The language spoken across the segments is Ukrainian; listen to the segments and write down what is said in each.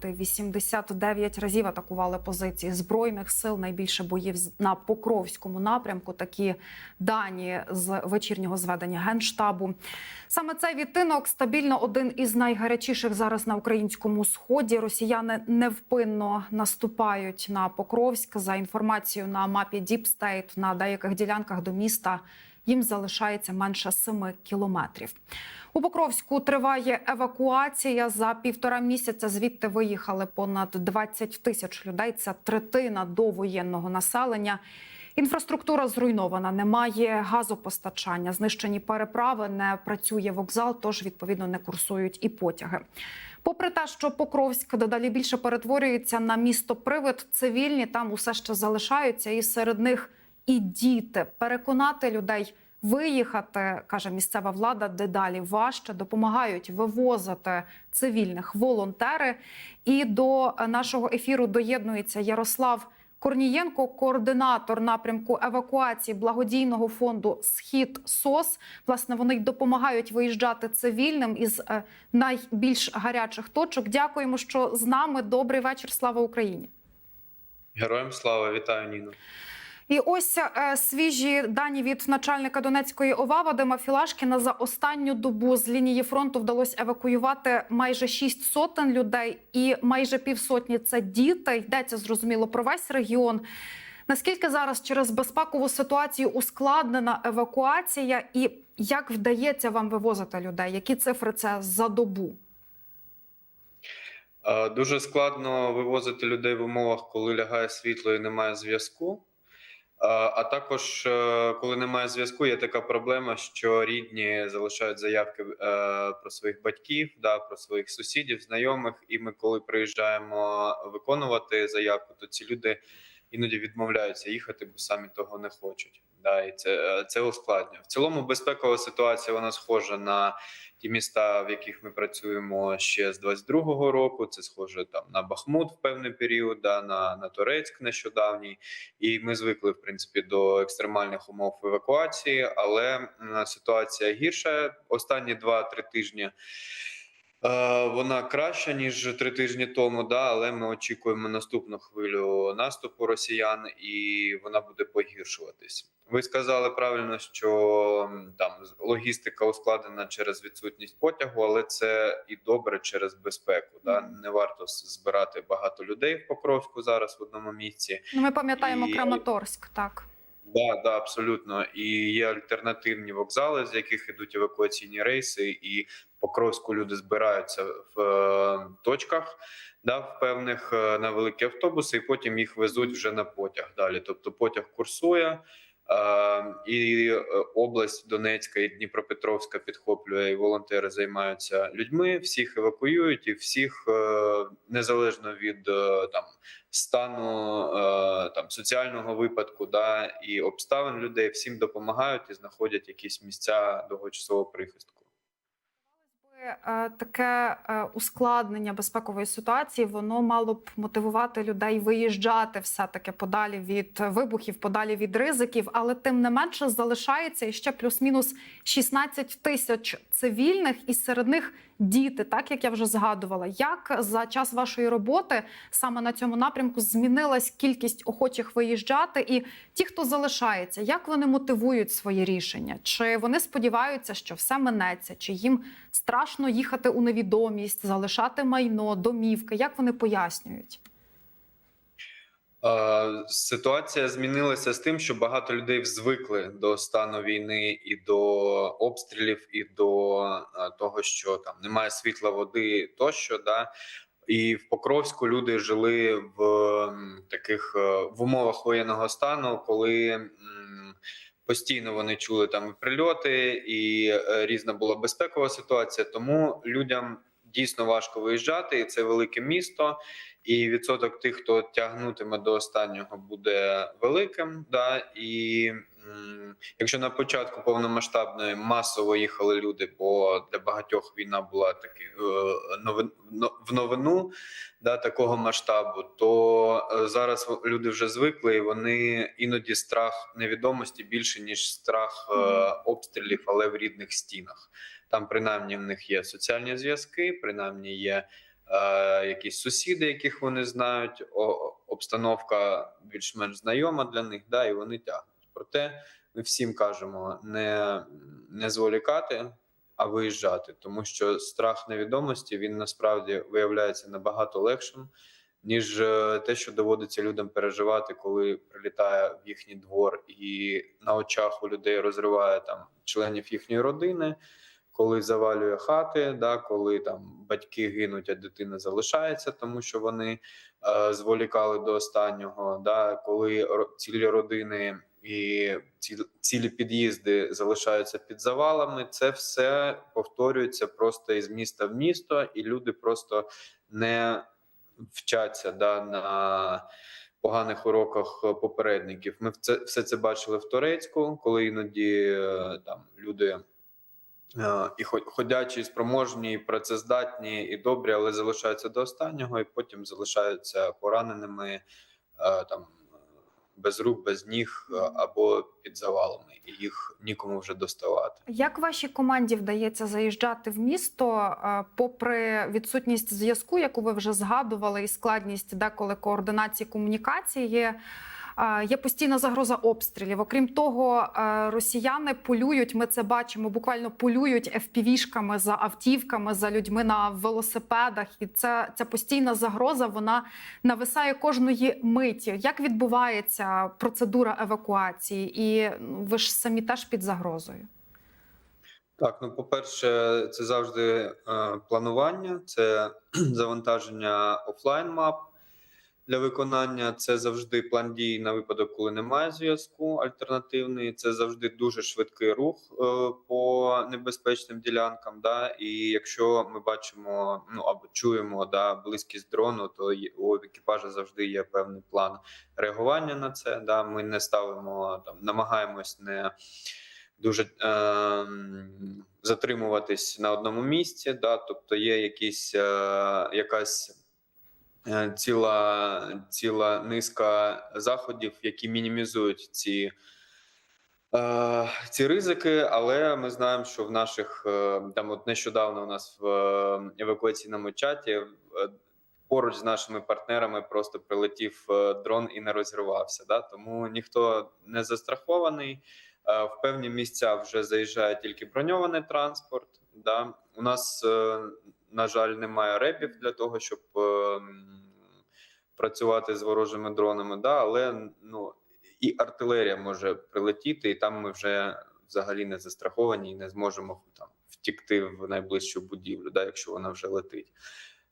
окупанти 89 разів атакували позиції збройних сил. Найбільше боїв на Покровському напрямку. Такі дані з вечірнього зведення генштабу. Саме цей відтинок стабільно один із найгарячіших зараз на українському сході. Росіяни невпинно наступають на Покровськ. За інформацією на мапі State, на деяких ділянках до міста їм залишається менше 7 кілометрів. У Покровську триває евакуація. За півтора місяця звідти виїхали понад 20 тисяч людей. Це третина довоєнного населення. Інфраструктура зруйнована, немає газопостачання, знищені переправи, не працює вокзал, тож відповідно не курсують і потяги. Попри те, що Покровськ дедалі більше перетворюється на місто привид, цивільні там усе ще залишаються, і серед них і діти. Переконати людей виїхати, каже місцева влада, дедалі важче допомагають вивозити цивільних волонтери. І до нашого ефіру доєднується Ярослав. Корнієнко, координатор напрямку евакуації благодійного фонду Схід СОС. Власне, вони допомагають виїжджати цивільним із е, найбільш гарячих точок. Дякуємо, що з нами. Добрий вечір. Слава Україні. Героям слава, вітаю Ніну. І ось е, свіжі дані від начальника Донецької ОВА Вадима Філашкіна за останню добу з лінії фронту вдалося евакуювати майже шість сотень людей, і майже півсотні це діти. Йдеться зрозуміло про весь регіон. Наскільки зараз через безпекову ситуацію ускладнена евакуація, і як вдається вам вивозити людей? Які цифри це за добу? Е, Дуже складно вивозити людей в умовах, коли лягає світло і немає зв'язку. А також, е, коли немає зв'язку, є така проблема, що рідні залишають заявки е, про своїх батьків, да, про своїх сусідів, знайомих. І ми, коли приїжджаємо виконувати заявку, то ці люди іноді відмовляються їхати, бо самі того не хочуть. Да, і це, це ускладнює. В цілому безпекова ситуація вона схожа на ті міста, в яких ми працюємо ще з 22-го року. Це схоже там на Бахмут в певний період, да, на, на Турецьк нещодавній. І ми звикли в принципі до екстремальних умов евакуації, але ситуація гірша останні 2-3 тижні. Е, Вона краща ніж три тижні тому, да, але ми очікуємо наступну хвилю наступу росіян, і вона буде погіршуватись. Ви сказали правильно, що там логістика ускладнена через відсутність потягу, але це і добре через безпеку. Да? Не варто збирати багато людей в Покровську зараз в одному місці. Ну, ми пам'ятаємо І- Краматорськ, так. Да, да, абсолютно. І є альтернативні вокзали, з яких йдуть евакуаційні рейси, і Покровську люди збираються в е, точках, да, в певних е, на великі автобуси, і потім їх везуть вже на потяг далі. Тобто потяг курсує. Е, І е, область Донецька і Дніпропетровська підхоплює, і волонтери займаються людьми. Всіх евакуюють, і всіх е, незалежно від там стану там соціального випадку, да і обставин людей всім допомагають і знаходять якісь місця довгочасового прихистку. Е, Таке е, ускладнення безпекової ситуації воно мало б мотивувати людей виїжджати все таки подалі від вибухів, подалі від ризиків, але тим не менше залишається іще плюс-мінус 16 тисяч цивільних, і серед них діти, так як я вже згадувала. Як за час вашої роботи саме на цьому напрямку змінилась кількість охочих виїжджати, і ті, хто залишається, як вони мотивують свої рішення? Чи вони сподіваються, що все минеться, чи їм страшно їхати у невідомість, залишати майно, домівки? Як вони пояснюють? Ситуація змінилася з тим, що багато людей звикли до стану війни і до обстрілів, і до того, що там немає світла, води тощо. Да? І в Покровську люди жили в таких е, в умовах воєнного стану, коли постійно вони чули там прильоти, і е, різна була безпекова ситуація. Тому людям дійсно важко виїжджати, і це велике місто. І відсоток тих, хто тягнутиме до останнього, буде великим. Да? І якщо на початку повномасштабної масово їхали люди, бо для багатьох війна була таки е, в новину да, такого масштабу, то е, зараз люди вже звикли, і вони іноді страх невідомості більше ніж страх е, обстрілів, але в рідних стінах. Там принаймні в них є соціальні зв'язки, принаймні є якісь сусіди, яких вони знають, обстановка більш-менш знайома для них, да, і вони тягнуть. Проте ми всім кажемо не, не зволікати, а виїжджати, тому що страх невідомості він насправді виявляється набагато легшим, ніж е, те, що доводиться людям переживати, коли прилітає в їхній двор і на очах у людей розриває там членів їхньої родини. Коли завалює хати, да, коли там батьки гинуть, а дитина залишається, тому що вони е, зволікали до останнього, да, коли цілі родини і ці, цілі під'їзди залишаються під завалами, це все повторюється просто із міста в місто, і люди просто не вчаться да, на поганих уроках попередників. Ми це все це бачили в Турецьку, коли іноді е, там люди. Е, І хо- ходячі, і спроможні, і працездатні, і добрі, але залишаються до останнього, і потім залишаються пораненими е, там без рук, без ніг е, або під завалами, і їх нікому вже доставати. Як вашій команді вдається заїжджати в місто, е, попри відсутність зв'язку, яку ви вже згадували, і складність деколи координації комунікації? Є, постійна загроза обстрілів. Окрім того, росіяни полюють. Ми це бачимо, буквально полюють FPV-шками за автівками, за людьми на велосипедах. І це ця постійна загроза вона нависає кожної миті. Як відбувається процедура евакуації? І ну, ви ж самі теж під загрозою. Так, ну по-перше, це завжди е, планування, це завантаження офлайн мап для виконання. Це завжди план дій на випадок, коли немає зв'язку альтернативний. Це завжди дуже швидкий рух е, по небезпечним ділянкам. Да? І якщо ми бачимо ну або чуємо да, близькість дрону, то у екіпажа завжди є певний план реагування на це. Да? Ми не ставимо там, намагаємось не дуже е, затримуватись на одному місці. Да? Тобто є якісь, е, якась ціла, ціла низка заходів, які мінімізують ці. е, Ці ризики, але ми знаємо, що в наших е, там, от нещодавно у нас в е, евакуаційному чаті е, поруч з нашими партнерами просто прилетів е, дрон і не розірвався. Да? Тому ніхто не застрахований. Е, В певні місця вже заїжджає тільки броньований транспорт. Да? У нас, е, на жаль, немає репів для того, щоб е, працювати з ворожими дронами. Да? Але ну, і артилерія може прилетіти, і там ми вже взагалі не застраховані і не зможемо там втікти в найближчу будівлю, да, якщо вона вже летить.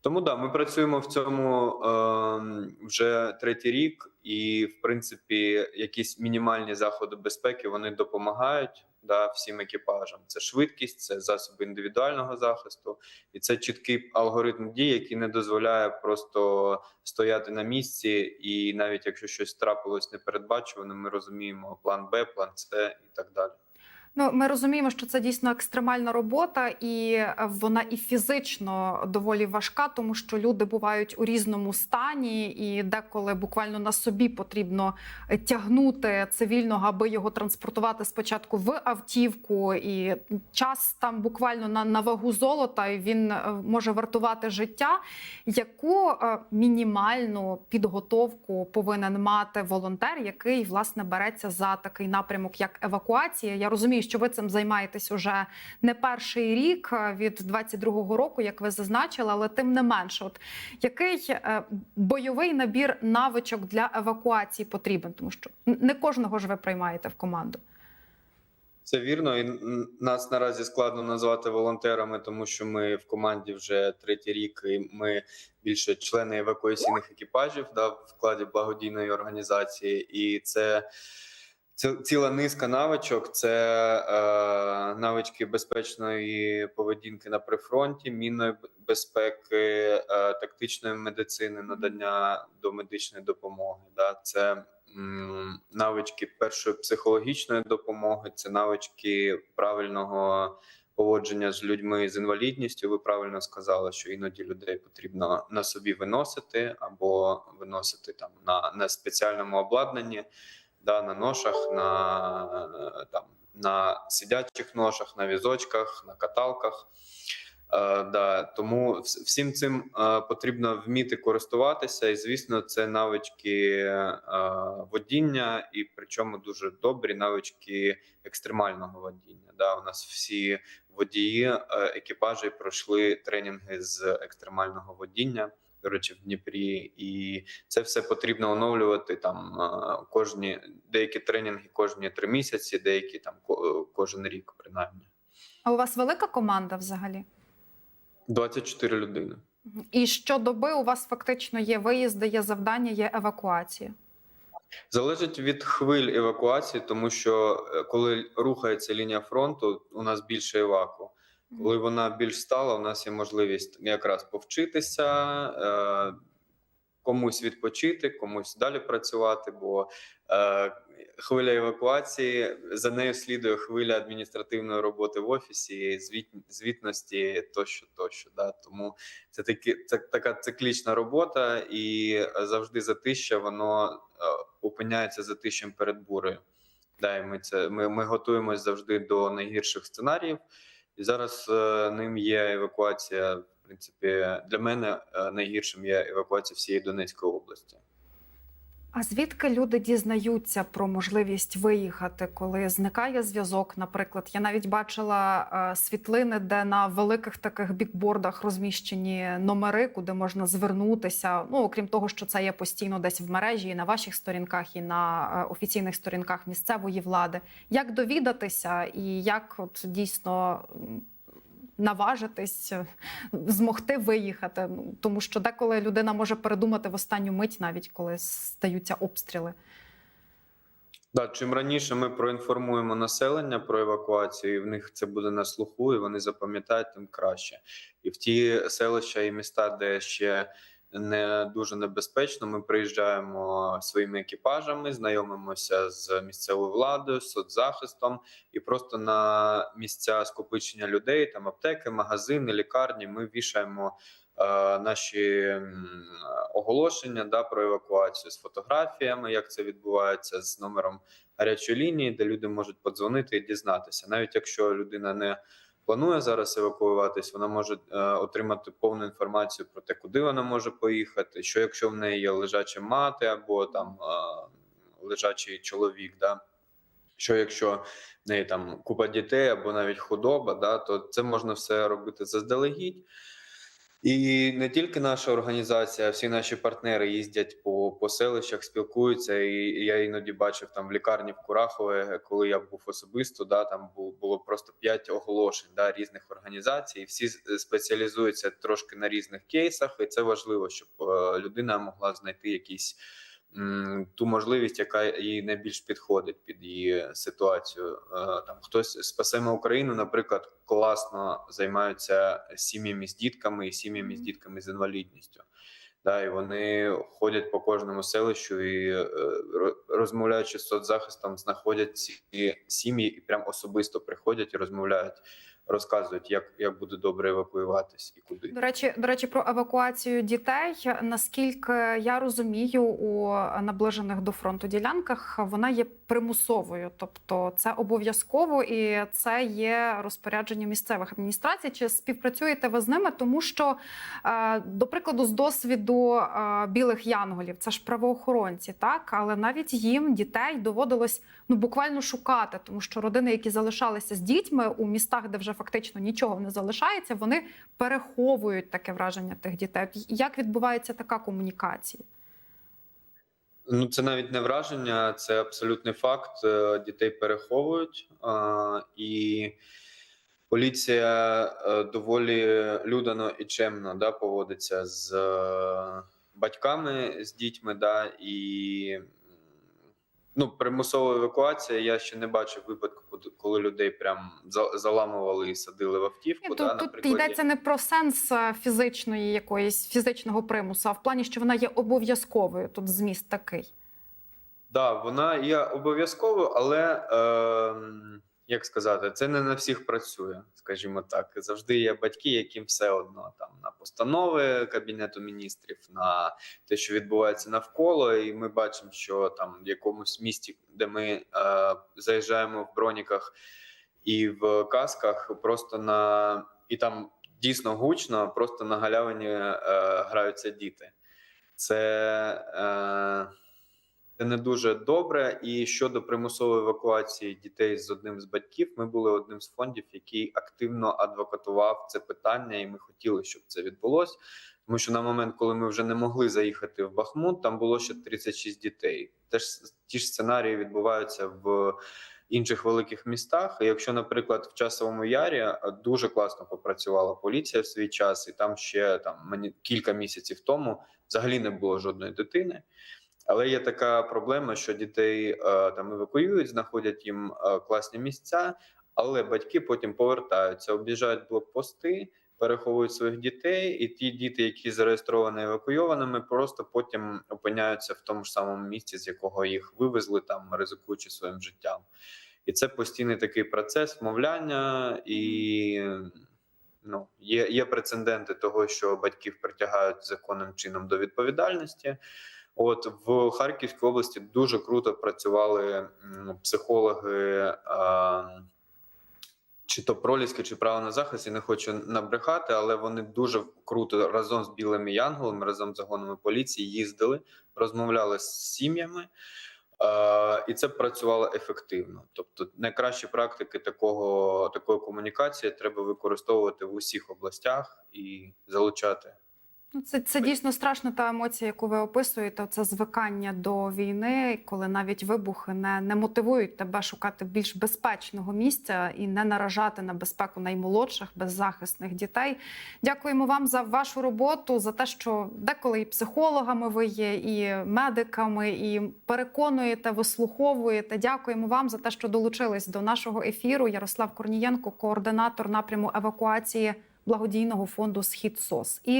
Тому да, ми працюємо в цьому е, вже третій рік, і в принципі, якісь мінімальні заходи безпеки вони допомагають да, всім екіпажам. Це швидкість, це засоби індивідуального захисту, і це чіткий алгоритм дій, який не дозволяє просто стояти на місці. І навіть якщо щось трапилось непередбачувано, ми розуміємо план Б, план С і так далі. Ну, ми розуміємо, що це дійсно екстремальна робота, і е, вона і фізично доволі важка, тому що люди бувають у різному стані, і деколи буквально на собі потрібно е, тягнути цивільного, аби його транспортувати спочатку в автівку. І час там буквально на, на вагу золота, і він е, може вартувати життя. Яку мінімальну підготовку повинен мати волонтер, який власне береться за такий напрямок, як евакуація? Я розумію, що ви цим займаєтесь уже не перший рік від 22-го року, як ви зазначили, але тим не менше, от який е, бойовий набір навичок для евакуації потрібен, тому що не кожного ж ви приймаєте в команду. Це вірно, і нас наразі складно назвати волонтерами, тому що ми в команді вже третій рік. і Ми більше члени евакуаційних екіпажів да, в складі благодійної організації, і це. Це ціла низка навичок. Це е, навички безпечної поведінки на прифронті, мінної безпеки, е, тактичної медицини, надання до медичної допомоги. Да, це м, навички першої психологічної допомоги, це навички правильного поводження з людьми з інвалідністю. Ви правильно сказали, що іноді людей потрібно на собі виносити або виносити там на, на спеціальному обладнанні да, на ношах, на, е, там, на сидячих ношах, на візочках, на каталках. Е, да, тому всім цим е, потрібно вміти користуватися, і звісно, це навички е, водіння, і причому дуже добрі навички екстремального водіння. Да, у нас всі водії е, екіпажі пройшли тренінги з екстремального водіння. До речі, в Дніпрі, і це все потрібно оновлювати там е, кожні деякі тренінги кожні три місяці, деякі там е, кожен рік, принаймні. А у вас велика команда взагалі? 24 людини. І щодоби у вас фактично є виїзди, є завдання, є евакуація. Залежить від хвиль евакуації, тому що е, коли рухається лінія фронту, у нас більше еваку. Коли вона більш стала, у нас є можливість якраз повчитися, е, комусь відпочити, комусь далі працювати. Бо е, хвиля евакуації за нею слідує хвиля адміністративної роботи в офісі, звіт, звітності тощо, тощо. Да? Тому це таки це така циклічна робота, і завжди затища воно е, опиняється затищем перед бурею. Да, і ми це ми, ми готуємось завжди до найгірших сценаріїв. І зараз е, ним є евакуація. В принципі, для мене е, найгіршим є евакуація всієї Донецької області. А звідки люди дізнаються про можливість виїхати, коли зникає зв'язок? Наприклад, я навіть бачила е, світлини, де на великих таких бікбордах розміщені номери, куди можна звернутися. Ну окрім того, що це є постійно десь в мережі, і на ваших сторінках, і на е, офіційних сторінках місцевої влади. Як довідатися, і як от дійсно наважитись, е, змогти виїхати? Ну, Тому що деколи людина може передумати в останню мить, навіть коли стаються обстріли. Да, чим раніше ми проінформуємо населення про евакуацію, і в них це буде на слуху, і вони запам'ятають, тим краще. І в ті селища і міста, де ще не дуже небезпечно, ми приїжджаємо своїми екіпажами, знайомимося з місцевою владою, соцзахистом, і просто на місця скопичення людей, там аптеки, магазини, лікарні. Ми вішаємо е, наші оголошення да, про евакуацію з фотографіями, як це відбувається, з номером гарячої лінії, де люди можуть подзвонити і дізнатися. Навіть якщо людина не планує зараз евакуюватись, вона може е, отримати повну інформацію про те, куди вона може поїхати. Що якщо в неї є лежача мати або там е, лежачий чоловік, да. Що якщо в неї там купа дітей або навіть худоба, да, то це можна все робити заздалегідь. І не тільки наша організація, всі наші партнери їздять по, по селищах, спілкуються. І я іноді бачив там в лікарні в Курахове, коли я був особисто, да, там було просто п'ять оголошень да, різних організацій. Всі спеціалізуються трошки на різних кейсах, і це важливо, щоб е, людина могла знайти якісь ту можливість, яка їй найбільш підходить під її ситуацію. Е, Там хтось спасемо Україну, наприклад, класно займаються сім'ями з дітками і сім'ями з дітками з інвалідністю. Да, і вони ходять по кожному селищу і е, розмовляючи з соцзахистом, знаходять ці сім'ї і прям особисто приходять і розмовляють, розказують, як, як буде добре евакуюватись і куди. До речі, до речі, про евакуацію дітей. Наскільки я розумію, у наближених до фронту ділянках вона є примусовою, тобто це обов'язково і це є розпорядження місцевих адміністрацій. Чи співпрацюєте ви з ними? Тому що, е, до прикладу, з досвіду е, білих янголів, це ж правоохоронці, так але навіть їм дітей доводилось ну буквально шукати, тому що родини, які залишалися з дітьми у містах, де вже фактично нічого не залишається, вони переховують таке враження тих дітей. Як відбувається така комунікація? Ну, це навіть не враження, це абсолютний факт. Е, Дітей переховують, і поліція е, доволі людано і чемно да, поводиться з е, батьками, з дітьми. Да, і ну, примусова евакуація. Я ще не бачив випадку, коли людей прям заламували і садили в автівку. Ні, да, тут, тут йдеться не про сенс е, фізичної якоїсь фізичного примусу, а в плані, що вона є обов'язковою. Тут зміст такий. Да, вона є обов'язковою, але е, як сказати, це не на всіх працює, скажімо так. Завжди є батьки, яким все одно там на постанови кабінету міністрів, на те, що відбувається навколо, і ми бачимо, що там в якомусь місті, де ми е, заїжджаємо в броніках і в касках, просто на і там дійсно гучно, просто на галявині е, граються діти. Це, е, не дуже добре. І щодо примусової евакуації дітей з одним з батьків, ми були одним з фондів, який активно адвокатував це питання, і ми хотіли, щоб це відбулося. Тому що на момент, коли ми вже не могли заїхати в Бахмут, там було ще 36 дітей. Теж ті ж сценарії відбуваються в інших великих містах. І якщо, наприклад, в часовому ярі дуже класно попрацювала поліція в свій час, і там ще там мені кілька місяців тому взагалі не було жодної дитини. Але є така проблема, що дітей е, там евакуюють, знаходять їм е, класні місця, але батьки потім повертаються, об'їжджають блокпости, переховують своїх дітей, і ті діти, які зареєстровані евакуйованими, просто потім опиняються в тому ж самому місці, з якого їх вивезли, там ризикуючи своїм життям. І це постійний такий процес вмовляння, і ну, є, є прецеденти того, що батьків притягають законним чином до відповідальності. От в Харківській області дуже круто працювали психологи. Чи то проліски, чи право на захист, я не хочу набрехати, але вони дуже круто разом з білими янголами, разом з загонами поліції їздили, розмовляли з сім'ями, е, і це працювало ефективно. Тобто, найкращі практики такого такої комунікації треба використовувати в усіх областях і залучати. Ну, це, це дійсно страшна та емоція, яку ви описуєте. Це звикання до війни, коли навіть вибухи не, не мотивують тебе шукати більш безпечного місця і не наражати на безпеку наймолодших, беззахисних дітей. Дякуємо вам за вашу роботу, за те, що деколи і психологами ви є, і медиками, і переконуєте, вислуховуєте. Дякуємо вам за те, що долучились до нашого ефіру. Ярослав Корнієнко, координатор напряму евакуації благодійного фонду Схід СОС. І